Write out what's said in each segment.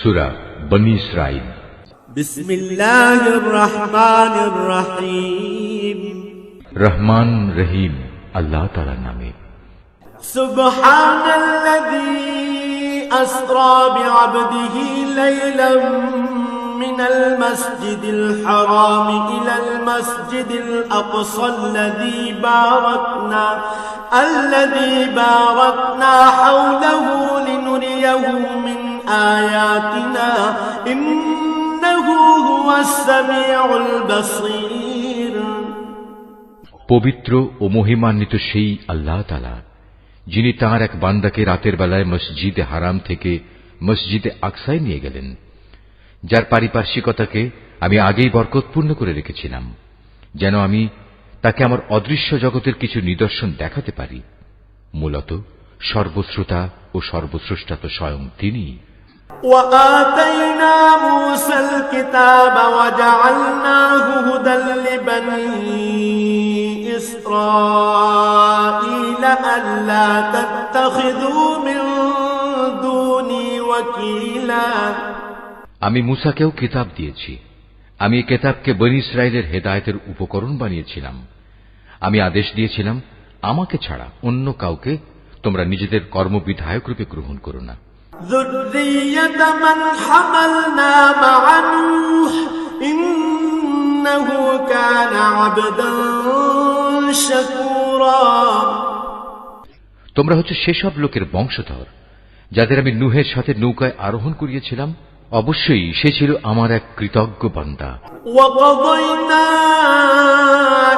সুরা বনি ইসরাইল بسم الله الرحمن الرحيم রহমান রহিম আল্লাহ তালার নামে سبحان الذي أسرى بعبده ليلا من المسجد الحرام إلى المسجد الأقصى الذي باركنا الذي باركنا حوله لنريه من آياتنا إنه هو السميع البصير পবিত্র ও মহিমান্বিত সেই আল্লাহ তালা যিনি তাঁর এক বান্দাকে রাতের বেলায় মসজিদে হারাম থেকে মসজিদে আকসায় নিয়ে গেলেন যার পারিপার্শ্বিকতাকে আমি আগেই বরকতপূর্ণ করে রেখেছিলাম যেন আমি তাকে আমার অদৃশ্য জগতের কিছু নিদর্শন দেখাতে পারি মূলত সর্বশ্রোতা ও সর্বস্রষ্টা তো স্বয়ং তিনিই وآتينا موسى الكتاب وجعلناه هدى لبني إسرائيل ألا تتخذوا من دوني وكيلا আমি মুসাকেও কিতাব দিয়েছি আমি এই কেতাবকে বনি ইসরায়েলের হেদায়তের উপকরণ বানিয়েছিলাম আমি আদেশ দিয়েছিলাম আমাকে ছাড়া অন্য কাউকে তোমরা নিজেদের কর্মবিধায়ক রূপে গ্রহণ করো না ذرية من حملنا مع نوح إنه كان عبدا شكورا তোমরা হচ্ছে সেসব লোকের বংশধর যাদের আমি নুহের সাথে নৌকায় আরোহণ করিয়েছিলাম অবশ্যই সে ছিল আমার এক কৃতজ্ঞ বান্দা وقضينا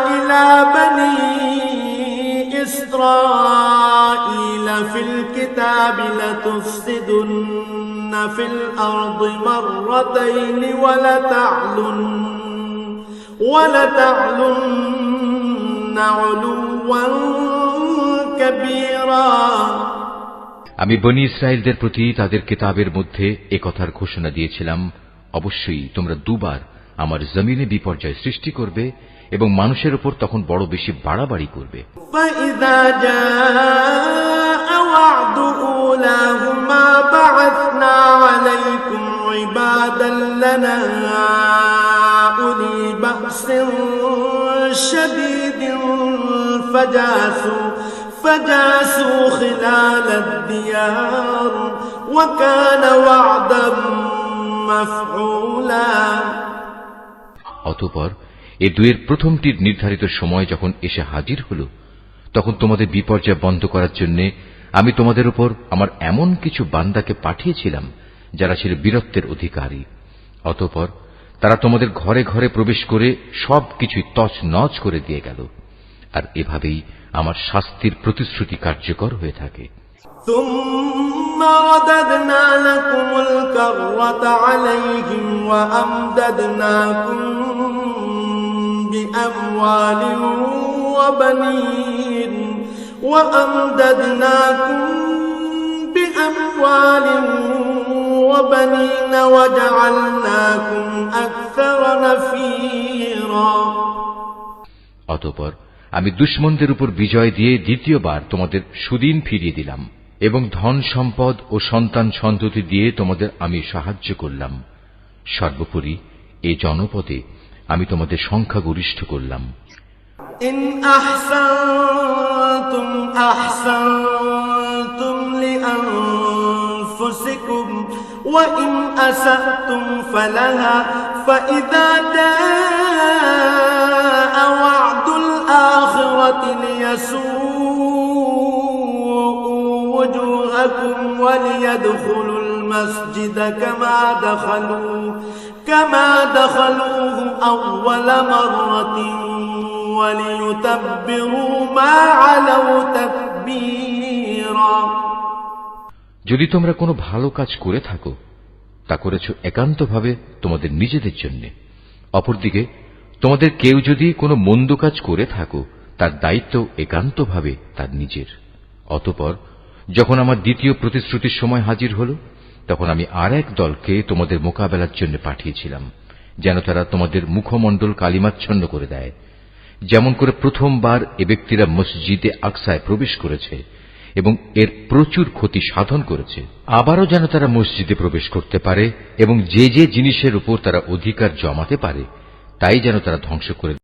إلى بني إسرائيل في الكتاب لتفسدن في الأرض مرتين ولتعلن ولتعلن علوا كبيرا আমি বনি ইসরায়েলদের প্রতি তাদের কিতাবের মধ্যে একথার ঘোষণা দিয়েছিলাম অবশ্যই তোমরা দুবার আমার জমিনে বিপর্যয় সৃষ্টি করবে এবং মানুষের উপর তখন বড় বেশি বাড়াবাড়ি করবে فإذا جاء وعد أولاهما بعثنا عليكم عبادا لنا أولي بأس شديد فجاسوا فجاسوا خلال الديار وكان وعدا مفعولا অতপর এ দুয়ের প্রথমটির নির্ধারিত সময় যখন এসে হাজির হল তখন তোমাদের বিপর্যয় বন্ধ করার জন্য আমি তোমাদের উপর আমার এমন কিছু বান্দাকে পাঠিয়েছিলাম যারা ছিল বীরত্বের অধিকারী অতপর তারা তোমাদের ঘরে ঘরে প্রবেশ করে সব কিছুই তছ নচ করে দিয়ে গেল আর এভাবেই আমার শাস্তির প্রতিশ্রুতি কার্যকর হয়ে থাকে ثم رددنا لكم الكرة عليهم وأمددناكم بأموال وبنين وأمددناكم بأموال وبنين وجعلناكم أكثر نفيرا অতপর আমি দুশ্মনদের উপর বিজয় দিয়ে দ্বিতীয়বার তোমাদের সুদিন ফিরিয়ে দিলাম এবং ধন সম্পদ ও সন্তান সন্ততি দিয়ে তোমাদের আমি সাহায্য করলাম সর্বোপরি এ জনপদে আমি তোমাদের সংখ্যাগরিষ্ঠ করলাম إن أحسنتم أحسنتم لأنفسكم وإن أسأتم فلها فإذا جاء وعد الآخرة ليسوءوا وجوهكم وليدخلوا المسجد كما دخلوا كما دخلوه أول مرة وليتبروا ما علوا تتبيرا যদি তোমরা কোনো ভালো কাজ করে থাকো তা করেছ একান্তভাবে তোমাদের নিজেদের জন্য অপরদিকে তোমাদের কেউ যদি কোনো মন্দ কাজ করে থাকো তার দায়িত্ব একান্তভাবে তার নিজের অতপর যখন আমার দ্বিতীয় প্রতিশ্রুতির সময় হাজির হল তখন আমি আর এক দলকে তোমাদের মোকাবেলার জন্য পাঠিয়েছিলাম, যেন তারা তোমাদের মুখমণ্ডল কালিমাচ্ছন্ন করে দেয়। যেমন করে প্রথমবার এ ব্যক্তিরা মসজিদে আকসায় প্রবেশ করেছে এবং এর প্রচুর ক্ষতি সাধন করেছে। আবারও যেন তারা মসজিদে প্রবেশ করতে পারে এবং যে যে জিনিসের উপর তারা অধিকার জমাতে পারে, তাই যেন তারা ধ্বংস করে